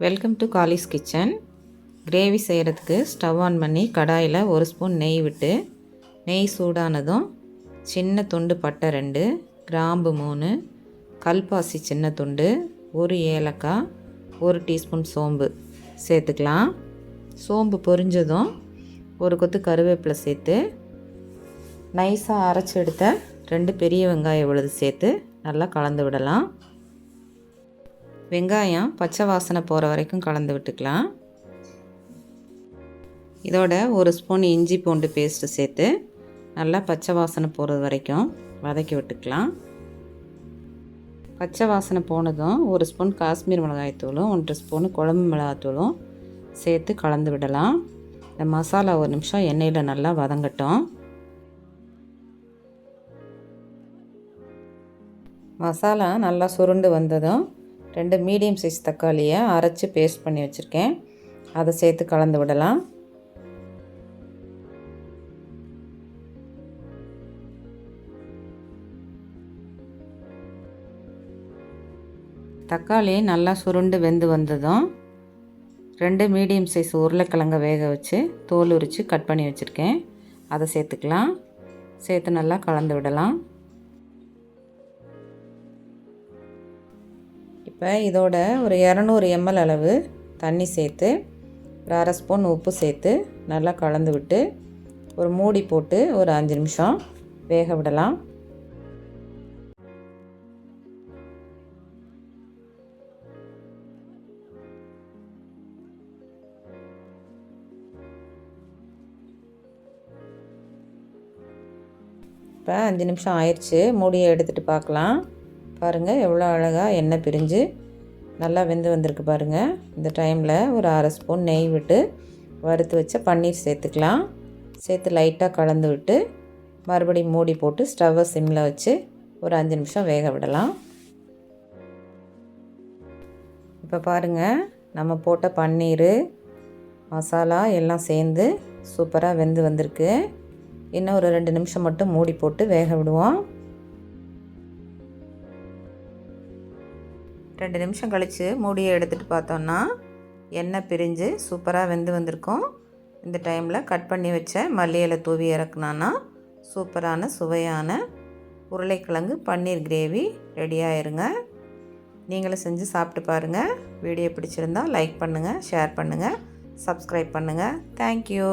Welcome to காலிஸ் kitchen gravy செய்கிறதுக்கு stove on பண்ணி கடாயில் ஒரு ஸ்பூன் நெய் விட்டு நெய் சூடானதும் சின்ன துண்டு பட்டை ரெண்டு கிராம்பு மூணு கல்பாசி சின்ன துண்டு ஒரு ஏலக்காய் ஒரு டீஸ்பூன் சோம்பு சேர்த்துக்கலாம். சோம்பு பொரிஞ்சதும் ஒரு கொத்து கருவேப்பிலை சேர்த்து நைஸாக அரைச்சி எடுத்த ரெண்டு பெரிய வெங்காயம் இவ்வளவு சேர்த்து நல்லா கலந்து விடலாம். வெங்காயம் பச்சை வாசனை போகிற வரைக்கும் கலந்து விட்டுக்கலாம். இதோட ஒரு ஸ்பூன் இஞ்சி பூண்டு பேஸ்ட்டு சேர்த்து நல்லா பச்சை வாசனை போகிறது வரைக்கும் வதக்கி விட்டுக்கலாம். பச்சை வாசனை போனதும் ஒரு ஸ்பூன் காஷ்மீர் மிளகாய்த்தூளும் ஒன்றரை ஸ்பூன் குழம்பு மிளகாய்த்தூளும் சேர்த்து கலந்து விடலாம். இந்த மசாலா ஒரு நிமிஷம் எண்ணெயில் நல்லா வதங்கட்டும். மசாலா நல்லா சுருண்டு வந்ததும் ரெண்டு மீடியம் சைஸ் தக்காளியை அரைச்சி பேஸ்ட் பண்ணி வச்சுருக்கேன். அதை சேர்த்து கலந்து விடலாம். தக்காளி நல்லா சுருண்டு வெந்து வந்ததும் ரெண்டு மீடியம் சைஸ் உருளைக்கிழங்க வேக வச்சு தோல் உரித்து கட் பண்ணி வச்சுருக்கேன். அதை சேர்த்துக்கலாம். சேர்த்து நல்லா கலந்து விடலாம். இப்போ இதோட ஒரு இரநூறு எம்எல் அளவு தண்ணி சேர்த்து ஒரு அரை ஸ்பூன் உப்பு சேர்த்து நல்லா கலந்து விட்டு ஒரு மூடி போட்டு ஒரு அஞ்சு நிமிஷம் வேக விடலாம். இப்போ அஞ்சு நிமிஷம் ஆயிடுச்சு மூடியை எடுத்துகிட்டு பார்க்கலாம். பாருங்கள் எவ்வளோ அழகாக எண்ணெய் பிரிஞ்சு நல்லா வெந்து வந்திருக்கு பாருங்கள் இந்த டைமில் ஒரு அரை ஸ்பூன் நெய் விட்டு வறுத்து வச்ச பன்னீர் சேர்த்துக்கலாம். சேர்த்து லைட்டாக கலந்து விட்டு மறுபடியும் மூடி போட்டு ஸ்டவ்வை சிம்மில் வச்சு ஒரு அஞ்சு நிமிஷம் வேக விடலாம். இப்போ பாருங்கள் நம்ம போட்ட பன்னீர் மசாலா எல்லாம் சேர்ந்து சூப்பராக வெந்து வந்திருக்கு. இன்னும் ஒரு ரெண்டு நிமிஷம் மட்டும் மூடி போட்டு வேக விடுவோம். ரெண்டு நிமிஷம் கழித்து மூடியை எடுத்துகிட்டு பார்த்தோன்னா எண்ணெய் பிரிஞ்சு சூப்பராக வெந்து வந்திருக்கும். இந்த டைமில் கட் பண்ணி வச்ச மல்லியில் தூவி இறக்குனான்னா சூப்பரான சுவையான உருளைக்கிழங்கு பன்னீர் கிரேவி ரெடியாயிருங்க நீங்களும் செஞ்சு சாப்பிட்டு பாருங்கள் வீடியோ பிடிச்சிருந்தால் லைக் பண்ணுங்கள் ஷேர் பண்ணுங்கள் சப்ஸ்கிரைப் பண்ணுங்கள் தேங்க்யூ